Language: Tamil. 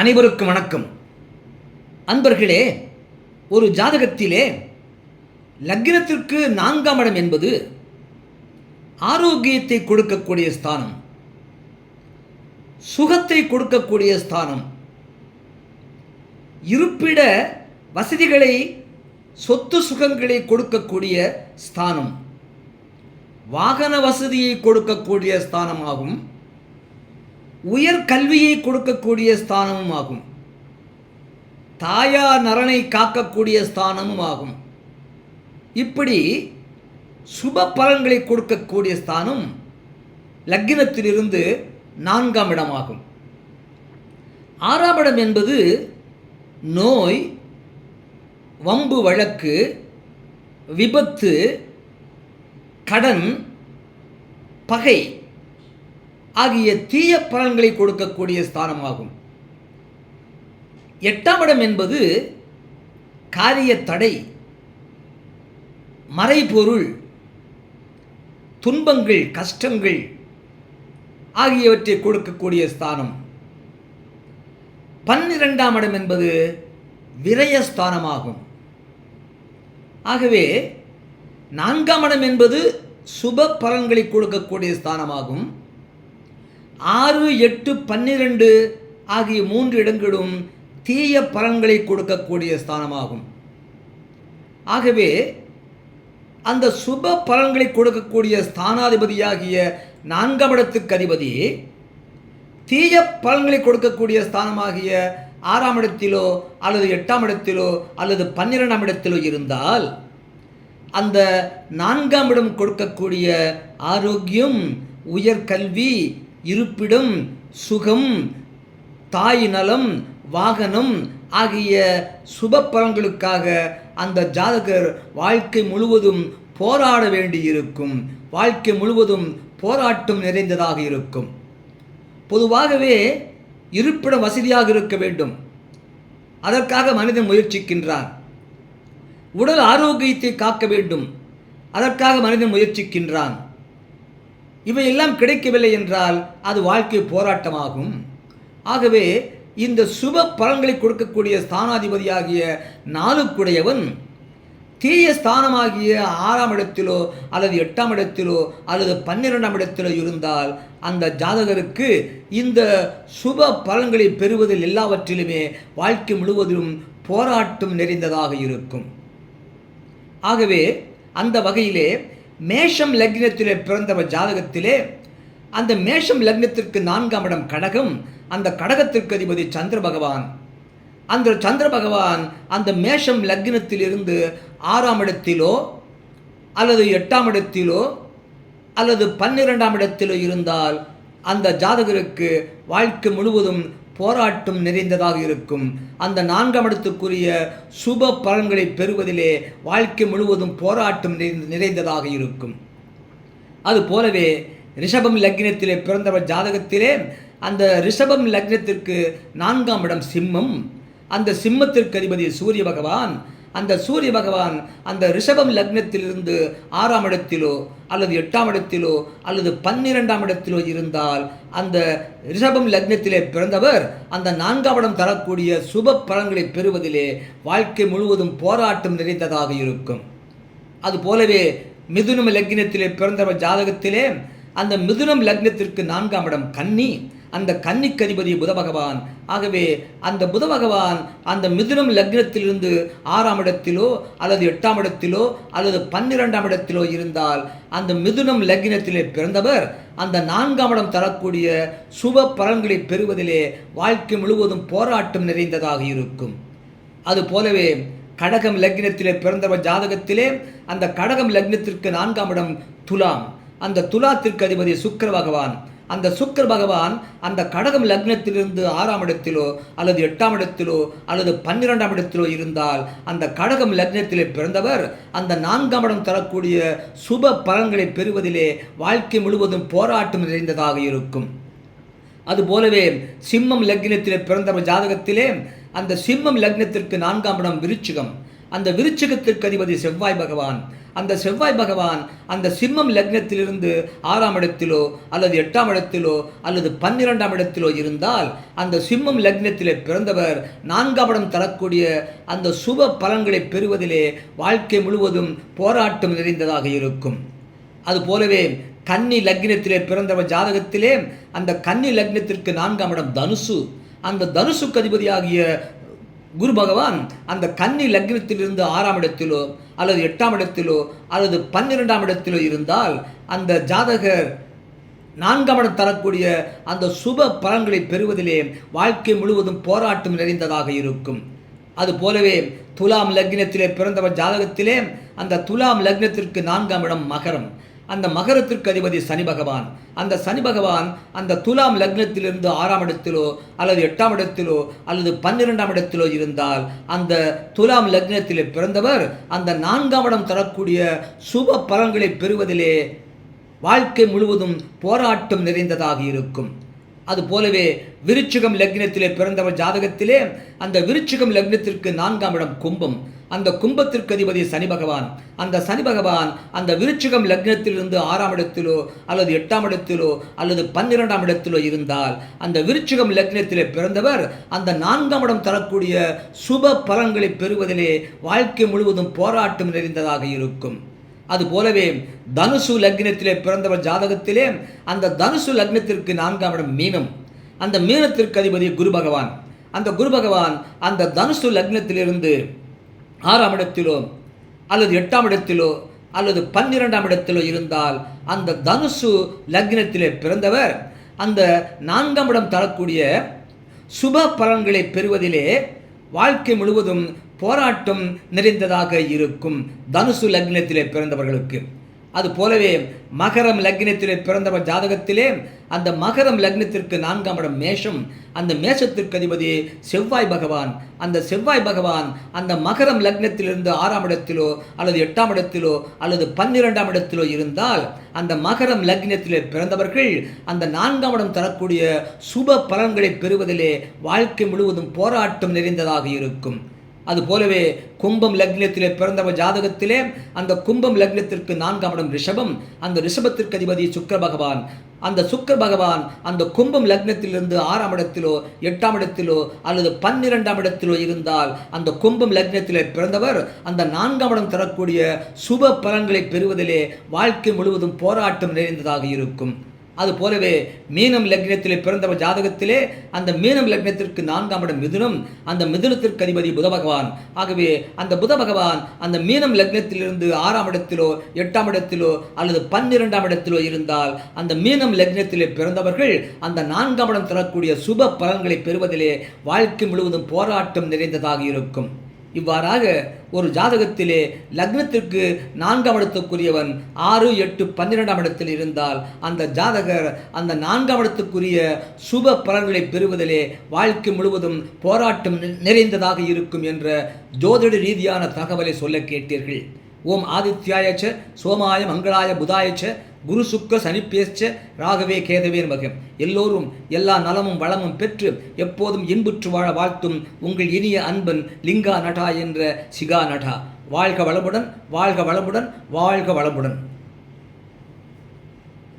அனைவருக்கும் வணக்கம். அன்பர்களே ஒரு ஜாதகத்திலே லக்னத்திற்கு நான்காம் இடம் என்பது ஆரோக்கியத்தை கொடுக்கக்கூடிய ஸ்தானம் சுகத்தை கொடுக்கக்கூடிய ஸ்தானம் இருப்பிட வசதிகளை சொத்து சுகங்களை கொடுக்கக்கூடிய ஸ்தானம் வாகன வசதியை கொடுக்கக்கூடிய ஸ்தானமாகும். உயர் கல்வியை கொடுக்கக்கூடிய ஸ்தானமும் ஆகும். தாயார் நலனை காக்கக்கூடிய ஸ்தானமும் ஆகும். இப்படி சுப பலன்களை கொடுக்கக்கூடிய ஸ்தானம் லக்கினத்திலிருந்து நான்காம் இடமாகும். ஆறாம் இடம் என்பது நோய் வம்பு வழக்கு விபத்து கடன் பகை. ஆகிய தீய பலன்களை கொடுக்கக்கூடிய ஸ்தானமாகும். எட்டாம் இடம் என்பது காரிய தடை மறைபொருள் துன்பங்கள் கஷ்டங்கள் ஆகியவற்றை கொடுக்கக்கூடிய ஸ்தானம். பன்னிரெண்டாம் இடம் என்பது விரயஸ்தானமாகும் ஆகவே நான்காம் இடம் என்பது சுப பலன்களை கொடுக்கக்கூடிய ஸ்தானமாகும். ஆறு எட்டு பன்னிரண்டு ஆகிய மூன்று இடங்களும் தீய பலன்களை கொடுக்கக்கூடிய ஸ்தானமாகும். ஆகவே அந்த சுப பலன்களை கொடுக்கக்கூடிய ஸ்தானாதிபதியாகிய நான்காம் இடத்துக்கு அதிபதி தீய பலன்களை கொடுக்கக்கூடிய ஸ்தானமாகிய ஆறாம் இடத்திலோ அல்லது எட்டாம் இடத்திலோ அல்லது பன்னிரெண்டாம் இடத்திலோ இருந்தால் அந்த நான்காம் இடம் கொடுக்கக்கூடிய ஆரோக்கியம் உயர்கல்வி இருப்பிடம் சுகம் தாய் நலம் வாகனம் ஆகிய சுப பலன்களுக்காக அந்த ஜாதகர் வாழ்க்கை முழுவதும் போராட வேண்டியிருக்கும். வாழ்க்கை முழுவதும் போராட்டம் நிறைந்ததாக இருக்கும். பொதுவாகவே இருப்பிடம் வசதியாக இருக்க வேண்டும். அதற்காக மனிதன் முயற்சிக்கின்றான். உடல் ஆரோக்கியத்தை காக்க வேண்டும். அதற்காக மனிதன் முயற்சிக்கின்றான். இவையெல்லாம் கிடைக்கவில்லை என்றால் அது வாழ்க்கை போராட்டமாகும். ஆகவே இந்த சுப பலன்களை கொடுக்கக்கூடிய ஸ்தானாதிபதியாகிய நாளுக்குடையவன் தீய ஸ்தானமாகிய ஆறாம் இடத்திலோ அல்லது எட்டாம் இடத்திலோ அல்லது பன்னிரெண்டாம் இடத்திலோ இருந்தால் அந்த ஜாதகருக்கு இந்த சுப பலன்களை பெறுவதில் எல்லாவற்றிலுமே வாழ்க்கை முழுவதிலும் போராட்டம் நிறைந்ததாக இருக்கும். ஆகவே அந்த வகையிலே மேஷம் லக்னத்திலே பிறந்தவர் ஜாதகத்திலே அந்த மேஷம் லக்னத்திற்கு நான்காம் இடம் கடகம் அந்த கடகத்திற்கு அதிபதி சந்திர பகவான். அந்த சந்திர பகவான் அந்த மேஷம் லக்னத்திலிருந்து ஆறாம் இடத்திலோ அல்லது எட்டாம் இடத்திலோ அல்லது பன்னிரெண்டாம் இடத்திலோ இருந்தால் அந்த ஜாதகருக்கு வாழ்க்கை முழுவதும் போராட்டம் நிறைந்ததாக இருக்கும். அந்த நான்காம் இடத்துக்குரிய சுப பலன்களை பெறுவதிலே வாழ்க்கை முழுவதும் போராட்டம் நிறைந்த நிறைந்ததாக இருக்கும். அது போலவே ரிஷபம் லக்னத்திலே பிறந்தவர் ஜாதகத்திலே அந்த ரிஷபம் லக்னத்திற்கு நான்காம் இடம் சிம்மம். அந்த சிம்மத்திற்கு அதிபதி சூரிய பகவான் அந்த சூரிய பகவான் அந்த ரிஷபம் லக்னத்திலிருந்து ஆறாம் இடத்திலோ அல்லது எட்டாம் இடத்திலோ அல்லது பன்னிரெண்டாம் இடத்திலோ இருந்தால் அந்த ரிஷபம் லக்னத்திலே பிறந்தவர் அந்த நான்காம் இடம் தரக்கூடிய சுப பலன்களை பெறுவதிலே வாழ்க்கை முழுவதும் போராட்டம் நிறைந்ததாக இருக்கும். அது போலவே மிதுனம் லக்னத்திலே பிறந்தவர் ஜாதகத்திலே அந்த மிதுனம் லக்னத்திற்கு நான்காம் இடம் கன்னி. அந்த கன்னிக்கு அதிபதி புத பகவான். ஆகவே அந்த புத பகவான் அந்த மிதுனம் லக்னத்திலிருந்து ஆறாம் இடத்திலோ அல்லது எட்டாம் இடத்திலோ அல்லது பன்னிரெண்டாம் இடத்திலோ இருந்தால் அந்த மிதுனம் லக்னத்திலே பிறந்தவர் அந்த நான்காம் இடம் தரக்கூடிய சுப பலன்களை பெறுவதிலே வாழ்க்கை முழுவதும் போராட்டம் நிறைந்ததாக இருக்கும். அது போலவே கடகம் லக்னத்திலே பிறந்தவர் ஜாதகத்திலே அந்த கடகம் லக்னத்திற்கு நான்காம் இடம் துலாம். அந்த துலாத்திற்கு அதிபதி சுக்கர பகவான். அந்த சுக்கர பகவான் அந்த கடகம் லக்னத்திலிருந்து ஆறாம் இடத்திலோ அல்லது எட்டாம் இடத்திலோ அல்லது பன்னிரெண்டாம் இடத்திலோ இருந்தால் அந்த கடகம் லக்னத்திலே பிறந்தவர் அந்த நான்காம் இடம் தரக்கூடிய சுப பலன்களை பெறுவதிலே வாழ்க்கை முழுவதும் போராட்டம் நிறைந்ததாக இருக்கும். அதுபோலவே சிம்மம் லக்னத்திலே பிறந்தவர் ஜாதகத்திலே அந்த சிம்மம் லக்னத்திற்கு நான்காம் இடம் விருச்சிகம். அந்த விருச்சிகத்திற்கு அதிபதி செவ்வாய் பகவான். அந்த செவ்வாய் பகவான் அந்த சிம்மம் லக்னத்திலிருந்து ஆறாம் இடத்திலோ அல்லது எட்டாம் இடத்திலோ அல்லது பன்னிரெண்டாம் இடத்திலோ இருந்தால் அந்த சிம்மம் லக்னத்திலே பிறந்தவர் நான்காம் இடம் தரக்கூடிய அந்த சுப பலன்களை பெறுவதிலே வாழ்க்கை முழுவதும் போராட்டம் நிறைந்ததாக இருக்கும். அதுபோலவே கன்னி லக்னத்திலே பிறந்தவர் ஜாதகத்திலே அந்த கன்னி லக்னத்திற்கு நான்காம் இடம் தனுசு. அந்த தனுசுக்கு அதிபதியாகிய குரு பகவான் அந்த கன்னி லக்னத்திலிருந்து ஆறாம் இடத்திலோ அல்லது எட்டாம் இடத்திலோ அல்லது பன்னிரெண்டாம் இடத்திலோ இருந்தால் அந்த ஜாதகர் நான்காம் இடம் தரக்கூடிய அந்த சுப பலன்களை பெறுவதிலே வாழ்க்கை முழுவதும் போராட்டம் நிறைந்ததாக இருக்கும். அது போலவே துலாம் லக்னத்திலே பிறந்தவர் ஜாதகத்திலே அந்த துலாம் லக்னத்திற்கு நான்காம் இடம் மகரம். அந்த மகரத்திற்கு அதிபதி சனி பகவான். அந்த சனி பகவான் அந்த துலாம் லக்னத்திலிருந்து ஆறாம் இடத்திலோ அல்லது எட்டாம் இடத்திலோ அல்லது பன்னிரெண்டாம் இடத்திலோ இருந்தால் அந்த துலாம் லக்னத்திலே பிறந்தவர் அந்த நான்காம் இடம் தரக்கூடிய சுப பலன்களை பெறுவதிலே வாழ்க்கை முழுவதும் போராட்டம் நிறைந்ததாக இருக்கும். அது போலவே விருச்சிகம் லக்னத்திலே பிறந்தவர் ஜாதகத்திலே அந்த விருச்சிகம் லக்னத்திற்கு நான்காம் இடம் கும்பம். அந்த கும்பத்திற்கு அதிபதி சனி பகவான். அந்த சனி பகவான் அந்த விருச்சிகம் லக்னத்திலிருந்து ஆறாம் இடத்திலோ அல்லது எட்டாம் இடத்திலோ அல்லது பன்னிரெண்டாம் இடத்திலோ இருந்தால் அந்த விருச்சிகம் லக்னத்திலே பிறந்தவர் அந்த நான்காம் இடம் தரக்கூடிய சுப பலன்களை பெறுவதிலே வாழ்க்கை முழுவதும் போராட்டம் நிறைந்ததாக இருக்கும். அது போலவே தனுசு லக்னத்திலே பிறந்தவர் ஜாதகத்திலே அந்த தனுசு லக்னத்திற்கு நான்காம் இடம் மீனம். அந்த மீனத்திற்கு அதிபதி குரு பகவான். அந்த குரு பகவான் அந்த தனுசு லக்னத்திலிருந்து ஆறாம் இடத்திலோ அல்லது எட்டாம் இடத்திலோ அல்லது பன்னிரெண்டாம் இடத்திலோ இருந்தால் அந்த தனுசு லக்னத்திலே பிறந்தவர் அந்த நான்காம் இடம் தரக்கூடிய சுப பலன்களை பெறுவதிலே வாழ்க்கை முழுவதும் போராட்டம் நிறைந்ததாக இருக்கும். தனுசு லக்னத்திலே பிறந்தவர்களுக்கு. அது போலவே மகரம் லக்னத்திலே பிறந்தவர் ஜாதகத்திலே அந்த மகரம் லக்னத்திற்கு நான்காம் இடம் மேஷம். அந்த மேஷத்திற்கு அதிபதி செவ்வாய் பகவான். அந்த செவ்வாய் பகவான் அந்த மகரம் லக்னத்திலிருந்து ஆறாம் இடத்திலோ அல்லது எட்டாம் இடத்திலோ அல்லது பன்னிரெண்டாம் இடத்திலோ இருந்தால் அந்த மகரம் லக்னத்திலே பிறந்தவர்கள் அந்த நான்காம் இடம் தரக்கூடிய சுப பலன்களை பெறுவதிலே வாழ்க்கை முழுவதும் போராட்டம் நிறைந்ததாக இருக்கும். அது போலவே கும்பம் லக்னத்திலே பிறந்தவர் ஜாதகத்திலே அந்த கும்பம் லக்னத்திற்கு நான்காம் இடம் ரிஷபம். அந்த ரிஷபத்திற்கு அதிபதி சுக்கர பகவான். அந்த சுக்கர பகவான் அந்த கும்பம் லக்னத்திலிருந்து ஆறாம் இடத்திலோ எட்டாம் இடத்திலோ அல்லது பன்னிரெண்டாம் இடத்திலோ இருந்தால் அந்த கும்பம் லக்னத்திலே பிறந்தவர் அந்த நான்காம் இடம் தரக்கூடிய சுப பலன்களை பெறுவதிலே வாழ்க்கை முழுவதும் போராட்டம் நிறைந்ததாக இருக்கும். அது போலவே மீனம் லக்னத்திலே பிறந்தவர் ஜாதகத்திலே அந்த மீனம் லக்னத்திற்கு நான்காம் இடம் மிதுனம் அந்த மிதுனத்திற்கு அதிபதி புத பகவான். ஆகவே அந்த புத பகவான் அந்த மீனம் லக்னத்திலிருந்து ஆறாம் இடத்திலோ எட்டாம் இடத்திலோ அல்லது பன்னிரெண்டாம் இடத்திலோ இருந்தால் அந்த மீனம் லக்னத்திலே பிறந்தவர்கள் அந்த நான்காம் இடம் தரக்கூடிய சுப பலன்களை பெறுவதிலே வாழ்க்கை முழுவதும் போராட்டம் நிறைந்ததாக இருக்கும். இவ்வாறாக ஒரு ஜாதகத்திலே லக்னத்திற்கு நான்காம் இடத்துக்குரியவன் ஆறு எட்டு பன்னிரெண்டாம் இடத்தில் இருந்தால் அந்த ஜாதகர் அந்த நான்காம் இடத்துக்குரிய சுப பலன்களை பெறுவதிலே வாழ்க்கை முழுவதும் போராட்டம் நிறைந்ததாக இருக்கும் என்ற ஜோதிட ரீதியான தகவலை சொல்ல கேட்டீர்கள். ஓம் ஆதித்யாயச்ச சோமாய மங்களாய புதாயச்ச குரு சுக்க சனிப்பேச்ச ராகவே கேதவே மகம். எல்லோரும் எல்லா நலமும் வளமும் பெற்று எப்போதும் இன்புற்று வாழ வாழ்த்தும் உங்கள் இனிய அன்பன் லிங்கா நடா என்ற சிகா நடா வாழ்க வளமுடன் வாழ்க வளமுடன் வாழ்க வளமுடன்.